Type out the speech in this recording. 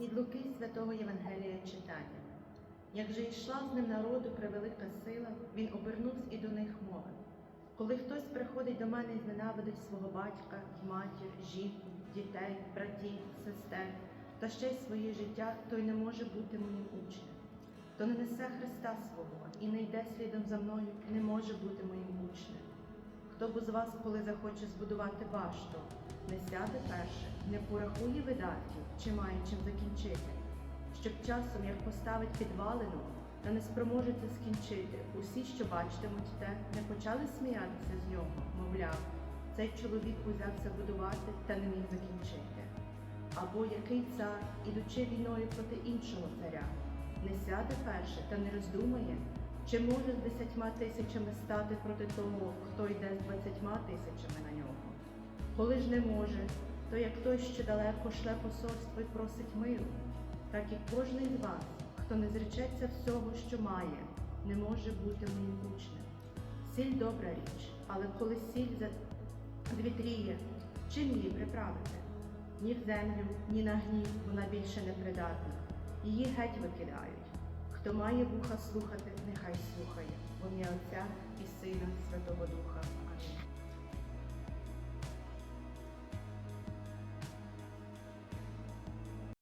Від Луки Святого Євангелія читання. Як же йшла з ним народу превелика сила, він обернувся і до них мовив. Коли хтось приходить до мене і зненавидить свого батька, матір, жінку, дітей, братів, сестер та ще й своє життя, той не може бути моїм учнем. Хто не несе Христа свого і не йде слідом за мною, не може бути моїм учнем. Хто б з вас, коли захоче збудувати башту, не сяде перше, не порахує видатків, чи має чим закінчити, щоб часом, як поставить підвалину, та не спроможеться скінчити, усі, що бачитимуть те, не почали сміятися з нього, мовляв, цей чоловік узявся будувати та не міг закінчити. Або який цар, ідучи війною проти іншого царя, не сяде перше та не роздумає, чи може з десятьма тисячами стати проти того, хто йде з двадцятьма тисячами на нього? Коли ж не може, то як той, що далеко шле посольство і просить миру, так і кожний з вас, хто не зречеться всього, що має, не може бути моїм учнем. Сіль добра річ, але коли сіль звітріє, чим її приправити? Ні в землю, ні на гнів вона більше не придатна. Її геть викидають. Хто має вуха слухати, нехай слухає. В ім'я Отця і Сина Святого Духа. Амінь.